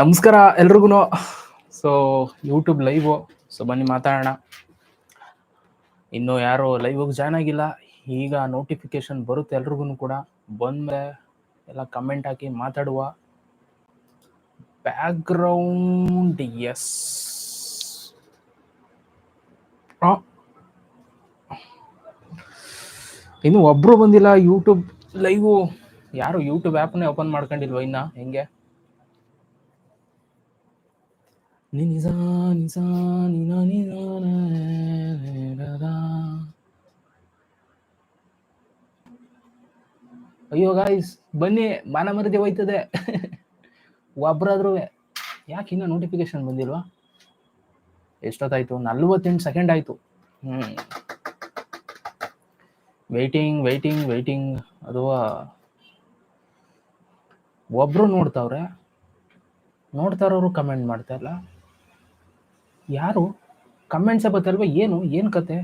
ನಮಸ್ಕಾರ ಎಲ್ರಿಗೂ so YouTube live so ಬನ್ನಿ ಮಾತಾಡೋಣ. ಇನ್ನು ಯಾರು ಲೈವ್ ಜಾಯ್ನ್ ಆಗಿಲ್ಲ, ಈಗ ನೋಟಿಫಿಕೇಶನ್ ಬರುತ್ತೆ ಎಲ್ರಿಗೂ ಕೂಡ. ಬಂದ್ರೆ ಎಲ್ಲ ಕಮೆಂಟ್ ಹಾಕಿ ಮಾತಾಡುವ. ಬ್ಯಾಕ್ಗ್ರೌಂಡ್ ಎಸ್ ಇನ್ನು ಒಬ್ರು ಬಂದಿಲ್ಲ ಯೂಟ್ಯೂಬ್ ಲೈವ್ ಯಾರು ಯೂಟ್ಯೂಬ್ ಆ್ಯಪ್ನೇ ಓಪನ್ ಮಾಡ್ಕೊಂಡಿಲ್ವ ಇನ್ನ? ಹೆಂಗೆ? ನಿಜ ನಿಜ ನಿನ ನಿನ ಅಯ್ಯೋ ಗಾಯ್ಸ್ ಬನ್ನಿ ಮನ ಮರದಿ ಹೋಯ್ತದೆ. ಒಬ್ರಾದ್ರೂ ಯಾಕೆ ಇನ್ನೂ ನೋಟಿಫಿಕೇಶನ್ ಬಂದಿಲ್ವಾ? ಎಷ್ಟೊತ್ತಾಯ್ತು? ನಲ್ವತ್ತೆಂಟು ಸೆಕೆಂಡ್ ಆಯ್ತು. ಹ್ಮ್. ವೆಯ್ಟಿಂಗ್ ವೆಯ್ಟಿಂಗ್ ವೆಯ್ಟಿಂಗ್ ಅಥವಾ ಒಬ್ರು ನೋಡ್ತಾವ್ರೆ. ನೋಡ್ತಾರವ್ರು ಕಮೆಂಟ್ ಮಾಡ್ತಾ ಇಲ್ಲ ಯಾರು? ಕಮೆಂಟ್ಸೇ ಬತ್ತಲ್ವಾ ಏನು? ಏನು ಕತೆ?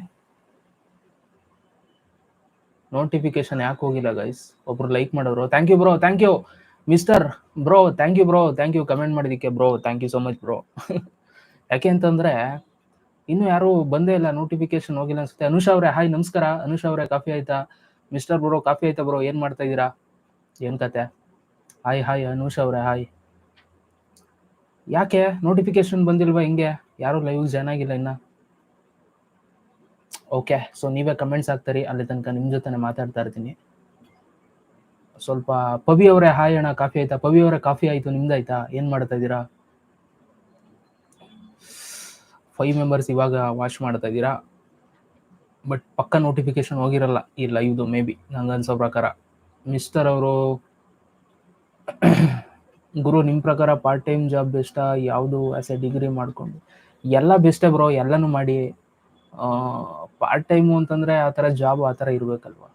ನೋಟಿಫಿಕೇಶನ್ ಯಾಕೆ ಹೋಗಿಲ್ಲ ಗೈಸ್ ಒಬ್ರು ಲೈಕ್ ಮಾಡೋರು. Thank you bro thank you mister bro thank you bro thank you comment ಮಾಡಿದ್ದಕ್ಕೆ bro thank you so much bro ಯಾಕೆ ಅಂತಂದ್ರೆ, ಇನ್ನು ಯಾರು ಬಂದೇ ಇಲ್ಲ. ನೋಟಿಫಿಕೇಶನ್ ಹೋಗಿಲ್ಲ ಅನ್ಸುತ್ತೆ. ಅನುಷಾ ಅವರೇ ಹಾಯ್ ನಮಸ್ಕಾರ. ಅನುಷಾ ಅವರೇ, ಕಾಫಿ ಆಯ್ತಾ? ಮಿಸ್ಟರ್ ಬ್ರೋ ಕಾಫಿ ಆಯ್ತಾ ಬ್ರೋ ಏನ್ ಮಾಡ್ತಾ ಇದ್ದೀರಾ? ಏನ್ ಕತೆ? ಹಾಯ್ ಹಾಯ್ ಅನುಷಾ ಅವರೇ ಹಾಯ್ ಯಾಕೆ? ನೋಟಿಫಿಕೇಶನ್ ಬಂದಿಲ್ವಾ ಹಿಂಗೆ? ಯಾರು ಲೈವ್ ಜಾಯ್ನ್ ಆಗಿಲ್ಲ ಇನ್ನ. ಓಕೆ ಸೊ ನೀವೇ ಕಮೆಂಟ್ಸ್ ಹಾಕ್ತಾರಿ, ಅಲ್ಲಿ ತನಕ ನಿಮ್ ಜೊತೆ ಮಾತಾಡ್ತಾ ಇರ್ತೀನಿ. ಸ್ವಲ್ಪ ಪವಿ ಅವರೇ ಹಾಯ್ ಅಣ್ಣ, ಕಾಫಿ ಆಯ್ತಾ? ಪವಿ ಅವರೇ, ಕಾಫಿ ಆಯ್ತು ನಿಮ್ದಾಯ್ತಾ ಏನ್ ಮಾಡ್ತಾ ಇದ್ದೀರಾ? ಫೈವ್ ಮೆಂಬರ್ಸ್ ಇವಾಗ ವಾಚ್ ಮಾಡ್ತಾ ಇದ್ದೀರಾ? ಬಟ್ ಪಕ್ಕ ನೋಟಿಫಿಕೇಶನ್ ಹೋಗಿರಲ್ಲ ಈ ಲೈವ್ದು ಮೇ ಬಿ ನಂಗೆ ಅನ್ಸೋ ಪ್ರಕಾರ. ಮಿಸ್ಟರ್ ಅವರು, ಗುರು ನಿಮ್ಮ ಪ್ರಕಾರ ಪಾರ್ಟ್ ಟೈಮ್ ಜಾಬ್ ಬೆಸ್ಟಾ ಯಾವುದು ಆಸ್ ಎ ಡಿಗ್ರಿ ಮಾಡ್ಕೊಂಡು? ಎಲ್ಲ ಬೆಸ್ಟೇ ಬ್ರೋ ಎಲ್ಲನೂ ಮಾಡಿ. ಪಾರ್ಟ್ ಟೈಮು ಅಂತಂದ್ರೆ ಆ ಥರ ಜಾಬ್ ಆ ಥರ ಇರಬೇಕಲ್ವಾ?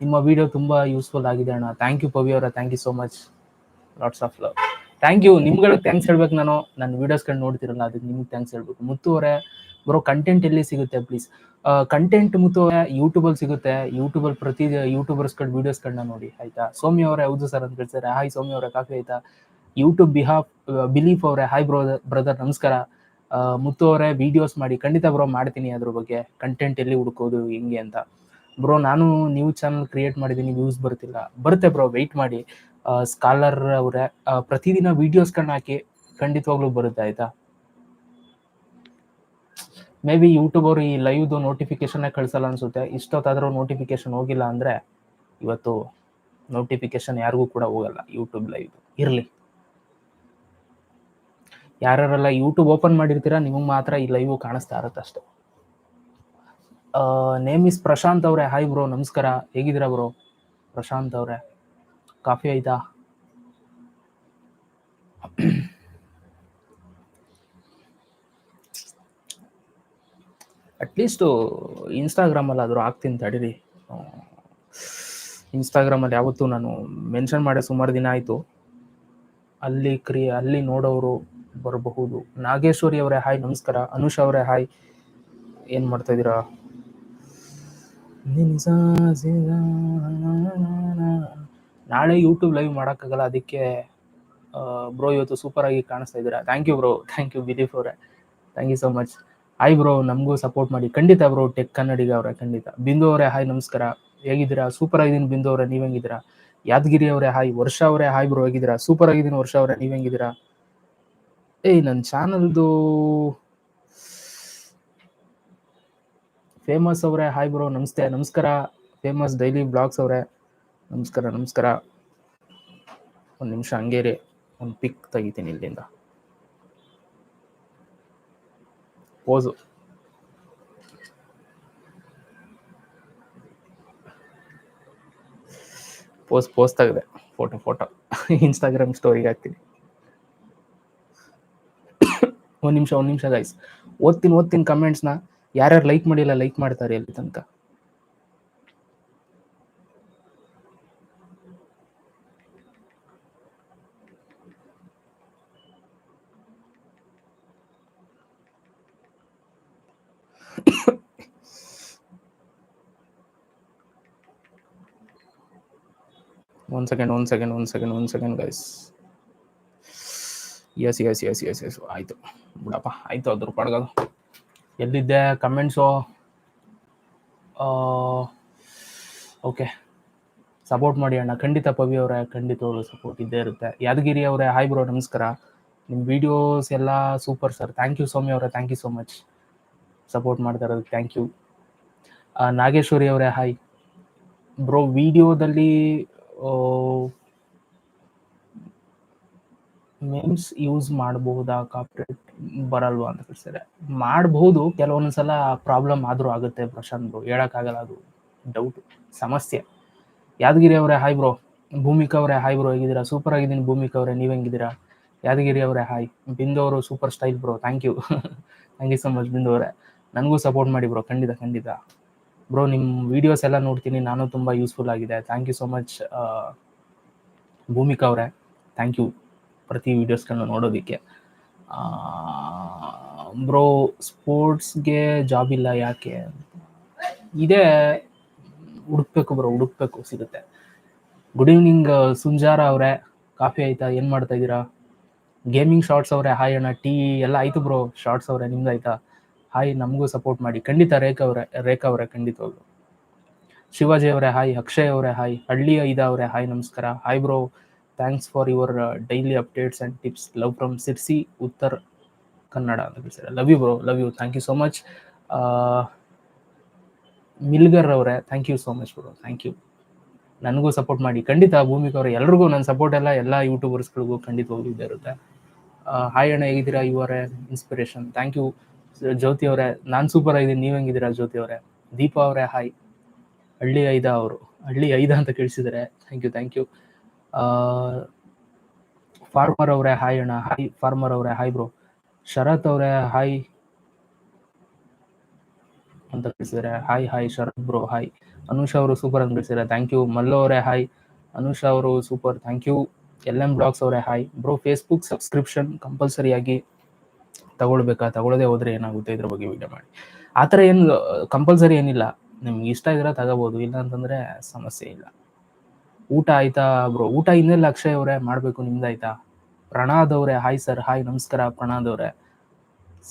ನಿಮ್ಮ ವಿಡಿಯೋ ತುಂಬ ಯೂಸ್ಫುಲ್ ಆಗಿದೆ ಅಣ್ಣ. ಥ್ಯಾಂಕ್ ಯು ಪವಿ ಅವರ thank you so much lots of love thank you ನಿಮ್ಗಳಿಗೆ thanks ಹೇಳ್ಬೇಕು ನಾನು. ನನ್ನ ವೀಡಿಯೋಸ್ಗಳು ನೋಡ್ತಿರಲ್ಲ, ಅದಕ್ಕೆ ನಿಮ್ಗೆ ಥ್ಯಾಂಕ್ಸ್ ಹೇಳ್ಬೇಕು. ಮುತ್ತು ಅವರೇ ಬರೋ ಕಂಟೆಂಟ್ ಎಲ್ಲಿ ಸಿಗುತ್ತೆ ಪ್ಲೀಸ್ ಕಂಟೆಂಟ್ ಮುತ್ತು ಯೂಟ್ಯೂಬಲ್ಲಿ ಸಿಗುತ್ತೆ. ಯೂಟ್ಯೂಬಲ್ಲಿ ಪ್ರತಿ ಯೂಟ್ಯೂಬರ್ಸ್ ಕಡೆ ವೀಡಿಯೋಸ್ ವೀಡಿಯೋಸ್ಗಳನ್ನ ನೋಡಿ, ಆಯ್ತಾ? ಸೌಮ್ಯ ಅವರೇ, ಹೌದು ಸರ್ ಅಂತ ಕೇಳ್ತಾರೆ ಹಾಯ್ ಸೌಮ್ಯ ಅವರೇ, ಕಾಫಿ ಆಯ್ತಾ? ಯೂಟ್ಯೂಬ್ ಬಿಹಾಫ್ ಬಿಲೀಫ್ ಅವರೇ ಹಾಯ್ ಬ್ರೋ ಬ್ರದರ್ ನಮಸ್ಕಾರ. ಮುತ್ತು ಅವರೇ ವಿಡಿಯೋಸ್ ಮಾಡಿ, ಖಂಡಿತ ಬ್ರೋ ಮಾಡ್ತೀನಿ ಅದ್ರ ಬಗ್ಗೆ. ಕಂಟೆಂಟ್ ಎಲ್ಲಿ ಹುಡುಕೋದು, ಹೆಂಗೆ ಅಂತ. ಬ್ರೋ ನಾನು ನ್ಯೂ ಚಾನಲ್ ಕ್ರಿಯೇಟ್ ಮಾಡಿದ್ದೀನಿ ವ್ಯೂಸ್ ಬರ್ತಿಲ್ಲ. ಬರುತ್ತೆ ಬ್ರೋ ವೆಯ್ಟ್ ಮಾಡಿ. ಸ್ಕಾಲರ್ ಅವರೇ ಪ್ರತಿದಿನ ವಿಡಿಯೋಸ್ ಕಣ್ಣು ಹಾಕಿ ಖಂಡಿತವಾಗ್ಲೂ ಬರುತ್ತೆ, ಆಯ್ತಾ? ಮೇ ಬಿ ಯೂಟ್ಯೂಬ್ ಅವರು ಈ ಲೈವ್ದು ನೋಟಿಫಿಕೇಶನ್ ಕಳಿಸಲ್ಲ ಅನ್ಸುತ್ತೆ. ಇಷ್ಟೊತ್ತಾದ್ರೂ ನೋಟಿಫಿಕೇಶನ್ ಹೋಗಿಲ್ಲ ಅಂದ್ರೆ ಇವತ್ತು ನೋಟಿಫಿಕೇಶನ್ ಯಾರಿಗೂ ಕೂಡ ಹೋಗಲ್ಲ ಯೂಟ್ಯೂಬ್ ಲೈವ್ ಇರಲಿ. ಯಾರ್ಯಾರೆಲ್ಲ ಯೂಟ್ಯೂಬ್ ಓಪನ್ ಮಾಡಿರ್ತೀರಾ, ನಿಮಗೆ ಮಾತ್ರ ಈ ಲೈವ್ ಕಾಣಿಸ್ತಾ ಇರುತ್ತೆ ಅಷ್ಟೇ. ನೇಮ್ ಇಸ್ ಪ್ರಶಾಂತ್ ಅವರೇ. ಹಾಯ್ ಬ್ರೋ ನಮಸ್ಕಾರ. ಹೇಗಿದ್ದೀರಾ ಬ್ರೋ ಪ್ರಶಾಂತ್ ಅವರೇ. ಕಾಫಿ ಆಯ್ತಾ? ಅಟ್ಲೀಸ್ಟು ಇನ್ಸ್ಟಾಗ್ರಾಮಲ್ಲಿ ಆದರೂ ಹಾಕ್ತೀನಿ ತಡೀರಿ. ಇನ್ಸ್ಟಾಗ್ರಾಮಲ್ಲಿ ಯಾವತ್ತೂ ನಾನು ಮೆನ್ಷನ್ ಮಾಡೋ ಸುಮಾರು ದಿನ ಆಯಿತು. ಅಲ್ಲಿ ಕ್ರಿಯೆ, ಅಲ್ಲಿ ನೋಡೋರು ಬರಬಹುದು. ನಾಗೇಶ್ವರಿ ಅವರೇ ಹಾಯ್, ನಮಸ್ಕಾರ. ಅನುಷ್ ಅವರೇ ಹಾಯ್. ಏನ್ ಮಾಡ್ತಾ ಇದ್ದೀರಾ? ನಾಳೆ ಯೂಟ್ಯೂಬ್ ಲೈವ್ ಮಾಡೋಕ್ಕಾಗಲ್ಲ, ಅದಕ್ಕೆ ಬ್ರೋ ಇವತ್ತು ಸೂಪರ್ ಆಗಿ ಕಾಣಿಸ್ತಾ ಇದ್ದೀರಾ? Thank you bro thank you belief ಅವರೇ. Thank you so much hi bro ನಮಗೂ ಸಪೋರ್ಟ್ ಮಾಡಿ. ಖಂಡಿತ ಬ್ರೋ ಟೆಕ್ ಕನ್ನಡಿಗ ಅವರೇ, ಖಂಡಿತ. ಬಿಂದು ಅವರೇ, ಹಾಯ್, ನಮಸ್ಕಾರ. ಹೇಗಿದ್ದೀರಾ? ಸೂಪರ್ ಆಗಿದ್ದೀನಿ ಬಿಂದು ಅವರೇ, ನೀವು ಹೆಂಗಿದ್ದೀರಾ? ಯಾದಗಿರಿ ಅವರೇ, ಹಾಯ್. ವರ್ಷ ಅವರೇ, ಹಾಯ್ ಬ್ರೋ ಹೇಗಿದ್ದೀರಾ? ಸೂಪರ್ ಆಗಿದ್ದೀನಿ ವರ್ಷ ಅವರೇ, ನೀವು ಹೆಂಗಿದ್ದೀರಾ? ಏಯ್ ನನ್ನ ಚಾನಲ್ದು ಫೇಮಸ್ ಅವರೇ. ಹಾಯ್ ಬ್ರೋ ನಮಸ್ತೆ. ನಮಸ್ಕಾರ. ಫೇಮಸ್ ಡೈಲಿ ಬ್ಲಾಗ್ಸ್ ಅವರೇ. ನಮಸ್ಕಾರ ನಮಸ್ಕಾರ. ಒಂದು ನಿಮಿಷ ಹಂಗೇರಿ ಒಂದು ಪಿಕ್ ತೆಗಿತೀನಿ ಇಲ್ಲಿಂದ. ಪೋಸು ಪೋಸ್ ಪೋಸ್ ತೆಗೆದೆ. ಫೋಟೋ ಫೋಟೋ ಇನ್ಸ್ಟಾಗ್ರಾಮ್ ಸ್ಟೋರಿಗೆ ಹಾಕ್ತೀನಿ. ಒಂದು ನಿಮಿಷ ಒಂದು ನಿಮಿಷ ಗೈಸ್ ಓದ್ತೀನಿ ಓದ್ತೀನಿ ಕಮೆಂಟ್ಸ್ನ ಯಾರ್ಯಾರು ಲೈಕ್ ಮಾಡಿಲ್ಲ ಲೈಕ್ ಮಾಡ್ತಾರೆ ಅಲ್ಲಿ ತನಕ. One second one second one second one second guys yes yes yes yes yes ಆಯಿತು. ಬಿಡಪ್ಪ, ಆಯ್ತು ಅದ್ರ ಪಡ್ಗೋದು ಎಲ್ಲಿದ್ದೆ ಕಮೆಂಟ್ಸು ಓಕೆ ಸಪೋರ್ಟ್ ಮಾಡಿ ಅಣ್ಣ. ಖಂಡಿತ ಪವಿ ಅವರೇ ಖಂಡಿತವಾಗ್ಲೂ ಸಪೋರ್ಟ್ ಇದ್ದೇ ಇರುತ್ತೆ. ಯಾದಗಿರಿ ಅವರೇ ಹಾಯ್ ಬ್ರೋ ನಮಸ್ಕಾರ. ನಿಮ್ಮ ವಿಡಿಯೋಸ್ ಎಲ್ಲ super sir thank you Soumya ಅವರೇ thank you so much support ಮಾಡ್ತಾ ಇರೋದಕ್ಕೆ ಥ್ಯಾಂಕ್ ಯು ನಾಗೇಶ್ವರಿ ಅವರೇ ಹಾಯ್ ಬ್ರೋ ವಿಡಿಯೋದಲ್ಲಿ ಮೇಮ್ಸ್ ಯೂಸ್ ಮಾಡಬಹುದಾ ಕಾಪ್ರೇಟ್ ಬರಲ್ವಾ ಅಂತ ಕೇಳ್ತಾರೆ ಮಾಡಬಹುದು ಕೆಲವೊಂದ್ಸಲ ಪ್ರಾಬ್ಲಮ್ ಆದರೂ ಆಗುತ್ತೆ ಪ್ರಶಾಂತ್ ಬ್ರೋ ಹೇಳೋಕ್ಕಾಗಲ್ಲ ಅದು. ಡೌಟ್ ಸಮಸ್ಯೆ. ಯಾದಗಿರಿ ಅವರೇ ಹಾಯ್ ಬ್ರೋ ಭೂಮಿಕಾ ಅವರೇ ಹಾಯ್ ಬ್ರೋ ಹೇಗಿದ್ದೀರಾ? ಸೂಪರ್ ಆಗಿದ್ದೀನಿ ಭೂಮಿಕಾ ಅವರೇ. ನೀವು ಹೆಂಗಿದ್ದೀರಾ? ಯಾದಗಿರಿ ಅವರೇ ಹಾಯ್ ಬಿಂದು ಅವರು super style bro thank you thank you so much Bindu ಅವರೇ. ನನಗೂ ಸಪೋರ್ಟ್ ಮಾಡಿ ಬ್ರೋ ಖಂಡಿತ ಖಂಡಿತ. ಬ್ರೋ ನಿಮ್ಮ ವಿಡಿಯೋಸ್ ಎಲ್ಲ ನೋಡ್ತೀನಿ. ನಾನು ತುಂಬ ಯೂಸ್ಫುಲ್ ಆಗಿದೆ. Thank you so much Bhoomika ಅವರೇ. ಥ್ಯಾಂಕ್ ಯು ಪ್ರತಿ ವೀಡಿಯೋಸ್ಗಳನ್ನ ನೋಡೋದಕ್ಕೆ. ಬ್ರೋ, ಸ್ಪೋರ್ಟ್ಸ್ಗೆ ಜಾಬ್ ಇಲ್ಲ ಯಾಕೆ ಇದೇ ಹುಡುಕ್ಬೇಕು ಬ್ರೋ, ಹುಡುಕ್ಬೇಕು ಸಿಗುತ್ತೆ. ಗುಡ್ ಈವ್ನಿಂಗ್, ಸುಂಜಾರ ಅವರೇ. ಕಾಫಿ ಆಯ್ತಾ? ಏನು ಮಾಡ್ತಾ ಇದ್ದೀರಾ? ಗೇಮಿಂಗ್ ಶಾರ್ಟ್ಸ್ ಅವರೇ. ಹಾಯ್ ಅಣ್ಣ, ಟೀ ಎಲ್ಲ ಆಯ್ತು ಬ್ರೋ, ಶಾರ್ಟ್ಸ್ ಅವರೇ, ನಿಮ್ದು ಆಯ್ತಾ? ಹಾಯ್, ನಮಗೂ ಸಪೋರ್ಟ್ ಮಾಡಿ. ಖಂಡಿತ ರೇಖಾ ಅವರೇ ರೇಖಾ ಅವರೇ ಖಂಡಿತವಾಗ್ಲು ಶಿವಾಜಿ ಅವರೇ, ಹಾಯ್. ಅಕ್ಷಯ್ ಅವರೇ, ಹಾಯ್. ಹಳ್ಳಿಯ ಇದ ಅವರೇ, ಹಾಯ್, ನಮಸ್ಕಾರ. Hi bro. Thanks for your daily updates and tips love from Sirsi Uttar Kannada ಅಂತ ಹೇಳ್ತಾರೆ love you bro love you thank you so much ಮಿಲ್ಗರ್ ಅವರೇ thank you so much bro thank you ನನಗೂ support ಮಾಡಿ. ಖಂಡಿತ ಭೂಮಿಕಾ ಅವರು, ಎಲ್ರಿಗೂ ನನ್ನ support ಎಲ್ಲ ಎಲ್ಲ ಯೂಟ್ಯೂಬರ್ಸ್ಗಳಿಗೂ ಖಂಡಿತವಾಗ್ಲೂ ಇದ್ದೇ ಇರುತ್ತೆ. ಹಾಯ್ ಅಣ್ಣ, ಹೇಗಿದ್ದೀರಾ? You are inspiration thank you Jyoti ಅವರೇ, ನಾನು ಸೂಪರ್ ಆಗಿದ್ದೀನಿ. ನೀವು ಹೆಂಗಿದ್ದೀರಾ ಜ್ಯೋತಿ ಅವರೇ? ದೀಪಾ ಅವರೇ ಹಾಯ್ ಹಳ್ಳಿ ಐದ ಅವರು. ಹಳ್ಳಿ ಐದ ಅಂತ ಕೇಳಿಸಿದ್ದಾರೆ. Thank you thank you farmer ಅವರೇ ಹಾಯ್ ಅಣ್ಣ. ಹಾಯ್ ಫಾರ್ಮರ್ ಅವರೇ ಹಾಯ್ ಬ್ರೋ ಶರತ್ ಅವರೇ ಹಾಯ್ ಅಂತ ಕಳಿಸಿದ್ರೆ hi hi Sharath bro hi Anusha ಅವರು ಸೂಪರ್ ಅಂತ ಕಳಿಸಿದ್ರೆ ಥ್ಯಾಂಕ್ ಯು ಮಲ್ಲೋ ಅವರೇ ಹಾಯ್ ಅನುಷಾ ಅವರು super thank you L M blogs ಅವರೇ ಹಾಯ್ ಬ್ರೋ ಫೇಸ್ಬುಕ್ ಸಬ್ಸ್ಕ್ರಿಪ್ಷನ್ ಕಂಪಲ್ಸರಿಯಾಗಿ ತಗೊಳ್ಬೇಕಾ? ತಗೊಳ್ಳೋದೇ ಹೋದ್ರೆ ಏನಾಗುತ್ತೆ ಇದ್ರ ಬಗ್ಗೆ ವಿಡಿಯೋ ಮಾಡಿ. ಆ ಥರ ಏನು ಕಂಪಲ್ಸರಿ ಏನಿಲ್ಲ. ನಿಮ್ಗೆ ಇಷ್ಟ ಇದ್ರೆ ತಗೋಬೋದು. ಇಲ್ಲ ಅಂತಂದ್ರೆ ಸಮಸ್ಯೆ ಇಲ್ಲ. ಊಟ ಆಯ್ತಾ ಬ್ರೋ? ಊಟ ಇನ್ನೆಲ್ಲ ಅಕ್ಷಯ್ ಅವರೇ ಮಾಡಬೇಕು, ನಿಮ್ದಾಯ್ತಾ? ಪ್ರಣಾದ್ ಅವರೇ ಹಾಯ್ ಸರ್ ಹಾಯ್ ನಮಸ್ಕಾರ ಪ್ರಣಾದ್ ಅವರೇ.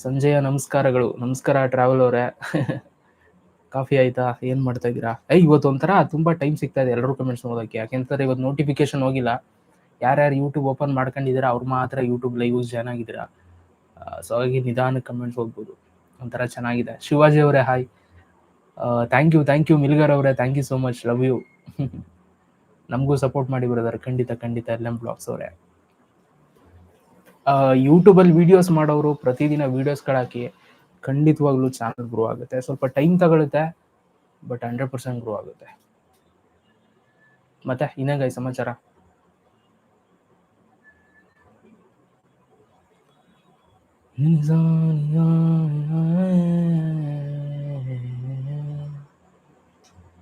ಸಂಜೆಯ ನಮಸ್ಕಾರಗಳು. ನಮಸ್ಕಾರ ಟ್ರಾವೆಲ್ ಅವರೇ. ಕಾಫಿ ಆಯ್ತಾ? ಏನ್ ಮಾಡ್ತಾ ಇದ್ದೀರಾ? ಏ ಇವತ್ತು ಒಂಥರ ತುಂಬಾ ಟೈಮ್ ಸಿಗ್ತಾ ಇದೆ ಎಲ್ಲರೂ ಕಮೆಂಟ್ಸ್ ನೋಡೋಕೆ. ಯಾಕೆಂತಂದ್ರೆ ಇವತ್ತು ನೋಟಿಫಿಕೇಶನ್ ಹೋಗಿಲ್ಲ. ಯಾರ್ಯಾರು ಯೂಟ್ಯೂಬ್ ಓಪನ್ ಮಾಡ್ಕೊಂಡಿದ್ದೀರಾ, ಅವ್ರು ಮಾತ್ರ ಯೂಟ್ಯೂಬ್ ಲೈವ್ ಜಾಯ್ನ್ ಸೊ ಹಾಗಾಗಿ ನಿಧಾನ ಕಮೆಂಟ್ಸ್ ಹೋಗ್ಬೋದು. ಒಂಥರ ಚೆನ್ನಾಗಿದೆ. ಶಿವಾಜಿ ಅವರೇ hi thank you thank you ಮಿಲ್ಗರ್ ಅವರೇ thank you so much love you ನಮಗೂ ಸಪೋರ್ಟ್ ಮಾಡಿ ಬರೋದಾರೆ ಖಂಡಿತ ಖಂಡಿತ ಎಲ್ ಎಂ ಬ್ಲಾಗ್ಸ್ ಅವರೇ. ಯೂಟ್ಯೂಬಲ್ಲಿ ವಿಡಿಯೋಸ್ ಮಾಡೋರು ಪ್ರತಿದಿನ ವಿಡಿಯೋಸ್ಗಳು ಹಾಕಿ ಖಂಡಿತವಾಗ್ಲೂ ಚಾನಲ್ ಗ್ರೋ ಆಗುತ್ತೆ. ಸ್ವಲ್ಪ ಟೈಮ್ ತಗೊಳುತ್ತೆ ಬಟ್ ಹಂಡ್ರೆಡ್ ಪರ್ಸೆಂಟ್ ಗ್ರೋ ಆಗುತ್ತೆ. ಮತ್ತೆ ಇನ್ನೇಗಾಯ್ ಸಮಾಚಾರ?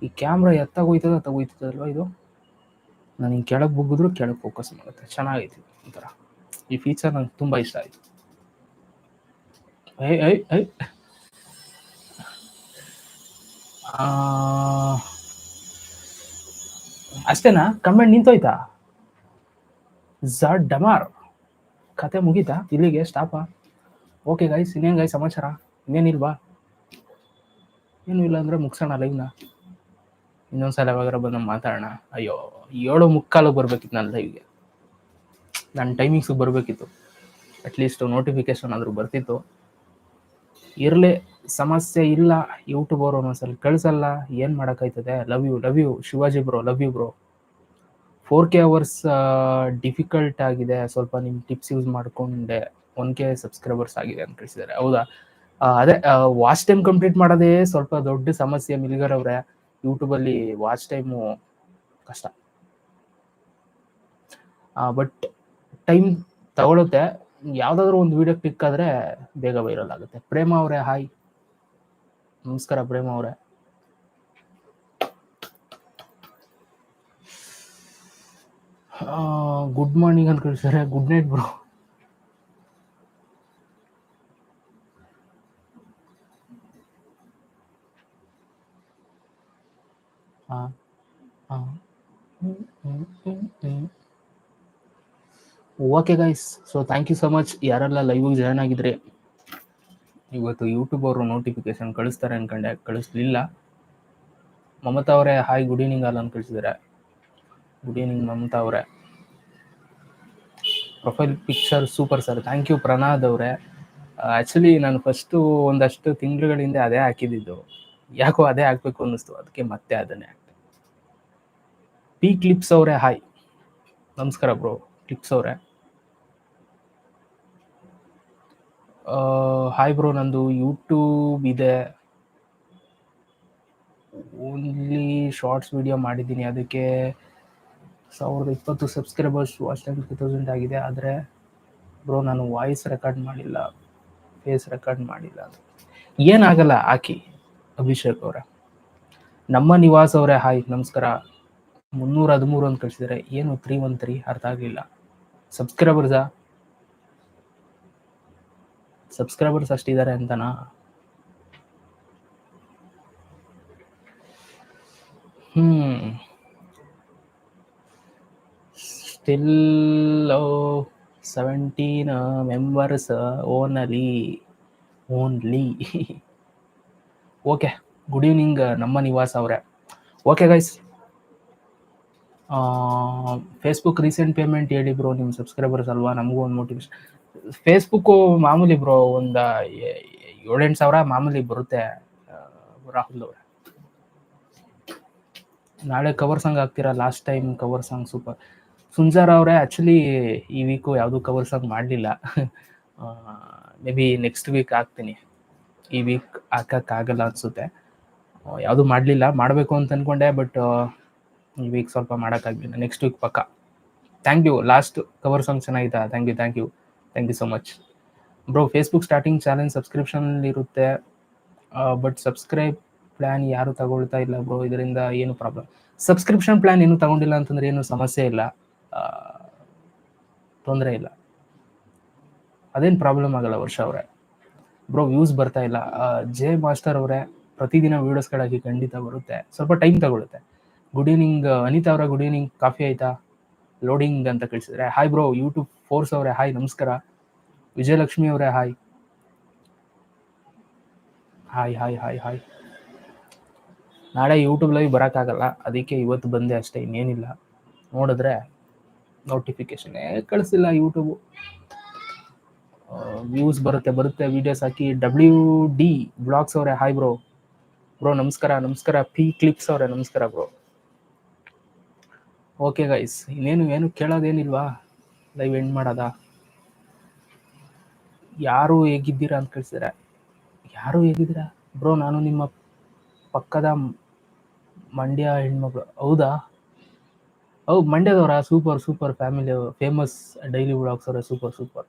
ಈ ಕ್ಯಾಮ್ರಾ ಎತ್ತಾಗೋಯ್ತದ ತಗೋಯ್ತದಲ್ವಾ ಇದು? ನಾನು ಹಿಂಗೆ ಕೆಳಗೆ ಬುಗ್ಗಿದ್ರು ಕೆಳಗೆ ಫೋಕಸ್ ಮಾಡುತ್ತೆ. ಚೆನ್ನಾಗೈತಿ ಒಂಥರ. ಈ ಫೀಚರ್ ನಂಗೆ ತುಂಬ ಇಷ್ಟ ಆಯ್ತು. ಐ ಐ ಐ ಅಷ್ಟೇನಾ? ಕಮೆಂಟ್ ನಿಂತೋಯ್ತಾ? ಝಡ್ ಡಮಾರ್. ಕತೆ ಮುಗೀತಾ? ಇಲ್ಲಿಗೆ ಸ್ಟಾಪ ಓಕೆ ಗಾಯ್ಸ್ ಇನ್ನೇನು ಗಾಯ್ ಸಮಾಚಾರ? ಇನ್ನೇನಿಲ್ವಾ ಏನೂ ಇಲ್ಲ ಅಂದರೆ ಮುಗಿಸೋಣ ಲೈವ್ನ ಇನ್ನೊಂದ್ಸಲ ಯಾವಾಗಾರ ಬಂದು ಮಾತಾಡೋಣ. ಅಯ್ಯೋ, ಏಳು ಮುಕ್ಕಾಲಿಗೆ ಬರ್ಬೇಕಿತ್ತು ನನ್ನ ಲೈವ್ಗೆ ನನ್ನ ಟೈಮಿಂಗ್ಸಿಗೆ ಬರಬೇಕಿತ್ತು. ಅಟ್ಲೀಸ್ಟ್ ನೋಟಿಫಿಕೇಶನ್ ಆದರೂ ಬರ್ತಿತ್ತು. ಇರಲಿ ಸಮಸ್ಯೆ ಇಲ್ಲ ಯೂಟ್ಯೂಬ್ ಅವರು ಒಂದೊಂದ್ಸಲ ಕಳಿಸಲ್ಲ, ಏನು ಮಾಡೋಕ್ಕಾಯ್ತದೆ? Love you love you Shivaji bro love you bro four K hours difficult ಆಗಿದೆ. ಸ್ವಲ್ಪ ನಿಮ್ಮ ಟಿಪ್ಸ್ ಯೂಸ್ ಮಾಡಿಕೊಂಡೆ. ಒನ್ ಕೆ ಸಬ್ಸ್ಕ್ರೈಬರ್ಸ್ ಆಗಿದೆ ಅಂತ ಕಳಿಸಿದ್ದಾರೆ. ಹೌದಾ? ಅದೇ ವಾಚ್ ಟೈಮ್ ಕಂಪ್ಲೀಟ್ ಮಾಡೋದೇ ಸ್ವಲ್ಪ ದೊಡ್ಡ ಸಮಸ್ಯೆ, ಮಿಲ್ಗರ್ ಅವರೇ. ಯೂಟ್ಯೂಬಲ್ಲಿ ವಾಚ್ ಟೈಮು ಕಷ್ಟ. ಬಟ್ ಟೈಮ್ ತಗೊಳುತ್ತೆ. ಯಾವುದಾದ್ರೂ ಒಂದು ವಿಡಿಯೋ ಕ್ಲಿಕ್ ಆದರೆ ಬೇಗ ವೈರಲ್ ಆಗುತ್ತೆ. ಪ್ರೇಮ ಅವರೇ ಹಾಯ್ ನಮಸ್ಕಾರ ಪ್ರೇಮ ಅವರೇ. ಗುಡ್ ಮಾರ್ನಿಂಗ್ ಅಂತ ಕಳಿಸ್ತಾರೆ good night bro okay guys so thank you so much ಯಾರೆಲ್ಲ ಲೈವಿಗೆ ಜಾಯ್ನ್ ಆಗಿದ್ರಿ, ಇವತ್ತು ಯೂಟ್ಯೂಬ್ ಅವರು ನೋಟಿಫಿಕೇಶನ್ ಕಳಿಸ್ತಾರೆ ಅನ್ಕೊಂಡೆ. ಕಳಿಸ್ಲಿಲ್ಲ. ಮಮತಾ ಅವರೇ ಹಾಯ್ ಗುಡ್ ಈವ್ನಿಂಗ್ ಅಲ್ಲ ಅಂತ ಕಳಿಸಿದ್ದಾರೆ ಗುಡ್ ಈವ್ನಿಂಗ್ ಮಮತಾ ಅವರೇ. Profile picture super sir thank you Pranad ಅವರೇ. ಆ್ಯಕ್ಚುಲಿ ನಾನು ಫಸ್ಟು ಒಂದಷ್ಟು ತಿಂಗಳುಗಳಿಂದ ಅದೇ ಹಾಕಿದ್ದು. ಯಾಕೋ ಅದೇ ಹಾಕ್ಬೇಕು ಅನ್ನಿಸ್ತು. ಅದಕ್ಕೆ ಮತ್ತೆ ಅದನ್ನೇ ಪಿ ಕ್ಲಿಪ್ಸ್ ಅವರೇ ಹಾಯ್ ನಮಸ್ಕಾರ ಬ್ರೋ ಕ್ಲಿಪ್ಸ್ ಅವರೇ. ಹಾಯ್ ಬ್ರೋ ನಂದು ಯೂಟ್ಯೂಬ್ ಇದೆ. ಓನ್ಲಿ ಶಾರ್ಟ್ಸ್ ವಿಡಿಯೋ ಮಾಡಿದ್ದೀನಿ, ಅದಕ್ಕೆ ಸಾವಿರದ ಇಪ್ಪತ್ತು subscribers watch time two thousand ಆಗಿದೆ. ಆದರೆ ಬ್ರೋ ನಾನು ವಾಯ್ಸ್ ರೆಕಾರ್ಡ್ ಮಾಡಿಲ್ಲ ಫೇಸ್ ರೆಕಾರ್ಡ್ ಮಾಡಿಲ್ಲ ಏನಾಗಲ್ಲ ಹಾಕಿ ಅಭಿಷೇಕ್ ಅವರ. ನಮ್ಮ ನಿವಾಸ್ ಅವರೇ ಹಾಯ್ ನಮಸ್ಕಾರ. ಮುನ್ನೂರ ಹದಿಮೂರು ಅಂತ ಕಳಿಸಿದರೆ. ಏನು ತ್ರೀ ಒನ್ ತ್ರೀ ಅರ್ಥ ಆಗಲಿಲ್ಲ. ಸಬ್ಸ್ಕ್ರೈಬರ್ಸಾ ಸಬ್ಸ್ಕ್ರೈಬರ್ಸ್ ಅಷ್ಟಿದ್ದಾರೆ ಅಂತನಾ? ಹ್ಮ್. Still seventeen members only only okay good evening ನಮ್ಮ ನಿವಾಸ ಅವರೇ. Okay guys Facebook recent payment ಹೇಳಿ ಬ್ರೋ ನಿಮ್ಮ ಸಬ್ಸ್ಕ್ರೈಬರ್ಸ್ ಅಲ್ವಾ? ನಮಗೂ ಒಂದು ಮೋಟಿವೇಶನ್ ಫೇಸ್ಬುಕ್ಕು ಮಾಮೂಲಿ ಬ್ರೋ ಒಂದು ಏಳೆಂಟು ಸಾವಿರ ಮಾಮೂಲಿ ಬರುತ್ತೆ ರಾಹುಲ್ ಅವರೇ. ನಾಳೆ ಕವರ್ ಸಾಂಗ್ ಹಾಕ್ತೀರಾ? Last time cover song super ಸುಂಜಾರ್ ಅವರೇ ಆ್ಯಕ್ಚುಲಿ ಈ ವೀಕು ಯಾವುದೂ ಕವರ್ ಸಾಂಗ್ ಮಾಡಲಿಲ್ಲ. ಮೇ ಬಿ ನೆಕ್ಸ್ಟ್ ವೀಕ್ ಹಾಕ್ತೀನಿ. ಈ ವೀಕ್ ಹಾಕೋಕ್ಕಾಗಲ್ಲ ಅನಿಸುತ್ತೆ. ಯಾವುದೂ ಮಾಡಲಿಲ್ಲ, ಮಾಡಬೇಕು ಅಂತ ಅಂದ್ಕೊಂಡೆ ಬಟ್ ಈ ವೀಕ್ ಸ್ವಲ್ಪ ಮಾಡೋಕ್ಕಾಗಲಿಲ್ಲ ನೆಕ್ಸ್ಟ್ ವೀಕ್ ಪಕ್ಕ. Thank you last cover song ಚೆನ್ನಾಗಿದೆ. Thank you thank you thank you so much bro Facebook starting challenge subscription ಇರುತ್ತೆ. ಬಟ್ ಸಬ್ಸ್ಕ್ರೈಬ್ ಪ್ಲ್ಯಾನ್ ಯಾರು ತಗೊಳ್ತಾ ಇಲ್ಲ ಬ್ರೋ ಇದರಿಂದ ಏನು ಪ್ರಾಬ್ಲಮ್ ಸಬ್ಸ್ಕ್ರಿಪ್ಷನ್ ಪ್ಲ್ಯಾನ್ ಏನು ತಗೊಂಡಿಲ್ಲ ಅಂತಂದ್ರೆ ಏನು ಸಮಸ್ಯೆ ಇಲ್ಲ. ತೊಂದರೆ ಇಲ್ಲ. ಅದೇನು ಪ್ರಾಬ್ಲಮ್ ಆಗಲ್ಲ ವರ್ಷ ಅವರೇ. ಬ್ರೋ ವ್ಯೂಸ್ ಬರ್ತಾ ಇಲ್ಲ. ಜೆ ಮಾಸ್ಟರ್ ಅವರೇ, ಪ್ರತಿದಿನ ವೀಡಿಯೋಸ್ಗಳಾಗಿ ಖಂಡಿತ ಬರುತ್ತೆ. ಸ್ವಲ್ಪ ಟೈಮ್ ತಗೊಳುತ್ತೆ. ಗುಡ್ ಈವ್ನಿಂಗ್ ಅನಿತಾ ಅವರ ಗುಡ್ ಈವ್ನಿಂಗ್ ಕಾಫಿ ಆಯ್ತಾ? ಲೋಡಿಂಗ್ ಅಂತ ಕಳಿಸಿದ್ರೆ. ಹಾಯ್ ಬ್ರೋ ಯೂಟ್ಯೂಬ್ ಫೋರ್ಸ್ ಅವರೇ ಹಾಯ್ ನಮಸ್ಕಾರ. ವಿಜಯಲಕ್ಷ್ಮಿ ಅವರೇ hi hi hi hi hi ನಾಳೆ ಯೂಟ್ಯೂಬ್ ಲೈವ್ ಬರೋಕ್ಕಾಗಲ್ಲ. ಅದಕ್ಕೆ ಇವತ್ತು ಬಂದೆ ಅಷ್ಟೇ, ಇನ್ನೇನಿಲ್ಲ. ನೋಡಿದ್ರೆ ನೋಟಿಫಿಕೇಶನ್ ಕಳಿಸಿಲ್ಲ ಯೂಟ್ಯೂಬು ವ್ಯೂಸ್ ಬರುತ್ತೆ ಬರುತ್ತೆ. ವಿಡಿಯೋಸ್ ಹಾಕಿ ಡಬ್ಲ್ಯೂ ಡಿ ಬ್ಲಾಗ್ಸ್ ಅವರೇ ಹಾಯ್ ಬ್ರೋ ಬ್ರೋ ನಮಸ್ಕಾರ ನಮಸ್ಕಾರ. ಪಿ ಕ್ಲಿಪ್ಸ್ ಅವರೇ, ನಮಸ್ಕಾರ ಬ್ರೋ ಓಕೆ ಗೈಸ್ ಇನ್ನೇನು, ಏನು ಕೇಳೋದೇನಿಲ್ವಾ? ಲೈವ್ ಎಂಡ್ ಮಾಡೋದ? ಯಾರು ಹೇಗಿದ್ದೀರಾ ಅಂತ ಕಳಿಸಿದ್ರೆ? ಯಾರು ಹೇಗಿದ್ದೀರಾ? ಬ್ರೋ ನಾನು ನಿಮ್ಮ ಪಕ್ಕದ ಮಂಡ್ಯ ಹೆಣ್ಮಗಳು. ಹೌದಾ? ಹೌ ಮಂಡ್ಯದವರ? Super super family famous daily vlogs ಅವರ. ಸೂಪರ್ ಸೂಪರ್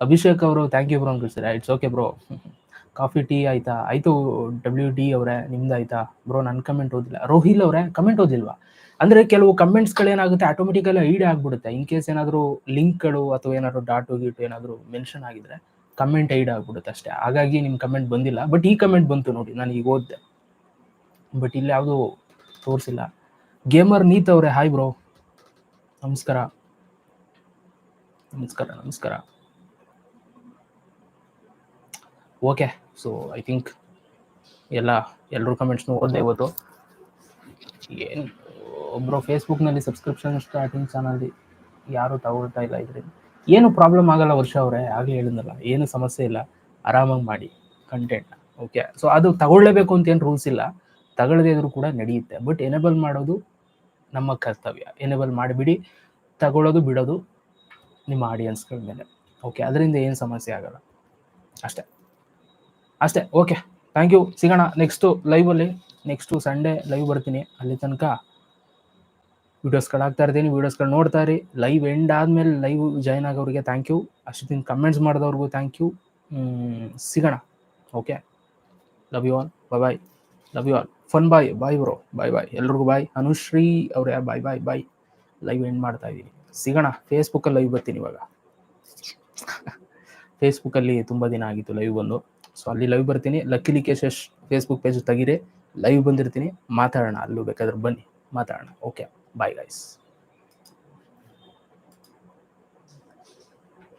ಅಭಿಷೇಕ್ ಅವರು ಥ್ಯಾಂಕ್ ಯು ಬ್ರೋ ಅಂತ ಕಳಿಸಿದ್ರೆ. It's okay bro coffee tea ಆಯ್ತಾ? ಆಯ್ತು ಡಬ್ಲ್ಯೂ ಡಿ ಅವರೇ, ನಿಮ್ದು ಆಯ್ತಾ? ಬ್ರೋ ನನ್ನ ಕಮೆಂಟ್ ಓದಿಲ್ಲ. ರೋಹಿಲ್ ಅವರೇ ಕಮೆಂಟ್ ಓದಿಲ್ವಾ? ಅಂದ್ರೆ ಕೆಲವು ಕಮೆಂಟ್ಸ್ಗಳೇನಾಗುತ್ತೆ ಆಟೋಮೆಟಿಕಲಿ ಐಡಿ ಆಗ್ಬಿಡುತ್ತೆ. ಇನ್ ಕೇಸ್ ಏನಾದರೂ ಲಿಂಕ್ಗಳು ಅಥವಾ ಏನಾದ್ರು ಡಾಟು ಗೀಟು ಏನಾದರೂ ಮೆನ್ಷನ್ ಆಗಿದ್ರೆ ಕಮೆಂಟ್ ಐಡ್ ಆಗ್ಬಿಡುತ್ತೆ ಅಷ್ಟೇ. ಹಾಗಾಗಿ ನಿಮ್ಮ ಕಮೆಂಟ್ ಬಂದಿಲ್ಲ. ಬಟ್ ಈ ಕಮೆಂಟ್ ಬಂತು ನೋಡಿ, ನಾನು ಈಗ ಓದಿದೆ. ಬಟ್ ಇಲ್ಲಿ ಯಾವುದು ತೋರಿಸಿಲ್ಲ. ಗೇಮರ್ ನೀತ್ ಅವರೇ ಹಾಯ್ ಬ್ರೋ ನಮಸ್ಕಾರ. ನಮಸ್ಕಾರ ನಮಸ್ಕಾರ. ಓಕೆ ಸೊ ಐ ಥಿಂಕ್ ಎಲ್ಲ ಎಲ್ಲರೂ ಕಮೆಂಟ್ಸ್ನು ಓದ್ದೆ ಇವತ್ತು. ಏನು ಒಬ್ಬರು ಫೇಸ್ಬುಕ್ನಲ್ಲಿ ಸಬ್ಸ್ಕ್ರಿಪ್ಷನ್ ಸ್ಟಾರ್ಟಿಂಗ್ ಚಾನಲ್ಲಿ ಯಾರೂ ತಗೊಳ್ತಾ ಇಲ್ಲ ಇದರಿಂದ. ಏನು ಪ್ರಾಬ್ಲಮ್ ಆಗಲ್ಲ ವರ್ಷ ಅವರೇ, ಆಗಲೇ ಹೇಳಿದ್ನಲ್ಲ, ಏನು ಸಮಸ್ಯೆ ಇಲ್ಲ, ಆರಾಮಾಗಿ ಮಾಡಿ ಕಂಟೆಂಟ್ ಓಕೆ ಸೊ ಅದು ತಗೊಳ್ಳೇಬೇಕು ಅಂತ ಏನು ರೂಲ್ಸ್ ಇಲ್ಲ ತಗೊಳ್ಳದೇ ಇದ್ರೂ ಕೂಡ ನಡೆಯುತ್ತೆ. ಬಟ್ ಎನೇಬಲ್ ಮಾಡೋದು ನಮ್ಮ ಕರ್ತವ್ಯ. ಎನೇಬಲ್ ಮಾಡಿಬಿಡಿ, ತಗೊಳ್ಳೋದು ಬಿಡೋದು ನಿಮ್ಮ ಆಡಿಯನ್ಸ್ಗಳ ಮೇಲೆ. ಓಕೆ ಅದರಿಂದ ಏನು ಸಮಸ್ಯೆ ಆಗಲ್ಲ. ಅಷ್ಟೇ. ಅಷ್ಟೇ ಓಕೆ ಥ್ಯಾಂಕ್ ಯು ಸಿಗೋಣ ನೆಕ್ಸ್ಟು ಲೈವಲ್ಲಿ ನೆಕ್ಸ್ಟು ಸಂಡೇ ಲೈವ್ ಬರ್ತೀನಿ. ಅಲ್ಲಿ ತನಕ ವೀಡಿಯೋಸ್ಗಳು ಹಾಕ್ತಾ ಇರ್ತೀನಿ. ವೀಡಿಯೋಸ್ಗಳು ನೋಡ್ತಾ ಇರಿ. ಲೈವ್ ಎಂಡ್ ಆದಮೇಲೆ ಲೈವ್ ಜಾಯ್ನ್ ಆಗೋರಿಗೆ ಥ್ಯಾಂಕ್ ಯು ಅಷ್ಟೊತ್ತಿನ ಕಮೆಂಟ್ಸ್ ಮಾಡಿದವ್ರಿಗೂ ಥ್ಯಾಂಕ್ ಯು ಸಿಗೋಣ. Okay love you all bye bye love you all fun bye bye bro bye bye ಎಲ್ರಿಗೂ ಬಾಯ್ ಅನುಶ್ರೀ ಅವರೇ ಬಾಯ್ ಬಾಯ್ ಬಾಯ್ ಲೈವ್ ಎಂಡ್ ಮಾಡ್ತಾ ಇದ್ದೀನಿ. ಸಿಗೋಣ. ಫೇಸ್ಬುಕ್ಕಲ್ಲಿ ಲೈವ್ ಬರ್ತೀನಿ ಇವಾಗ. ಫೇಸ್ಬುಕ್ಕಲ್ಲಿ ತುಂಬ ದಿನ ಆಗಿತ್ತು ಲೈವ್ ಬಂದು. ಸೊ ಅಲ್ಲಿ ಲೈವ್ ಬರ್ತೀನಿ. ಲಕ್ಕಿಲಿ ಕೇಶಸ್ ಫೇಸ್ಬುಕ್ ಪೇಜ್ ತೆಗೀರಿ. ಲೈವ್ ಬಂದಿರ್ತೀನಿ. ಮಾತಾಡೋಣ. ಅಲ್ಲೂ ಬೇಕಾದ್ರೆ ಬನ್ನಿ. ಮಾತಾಡೋಣ. Okay bye guys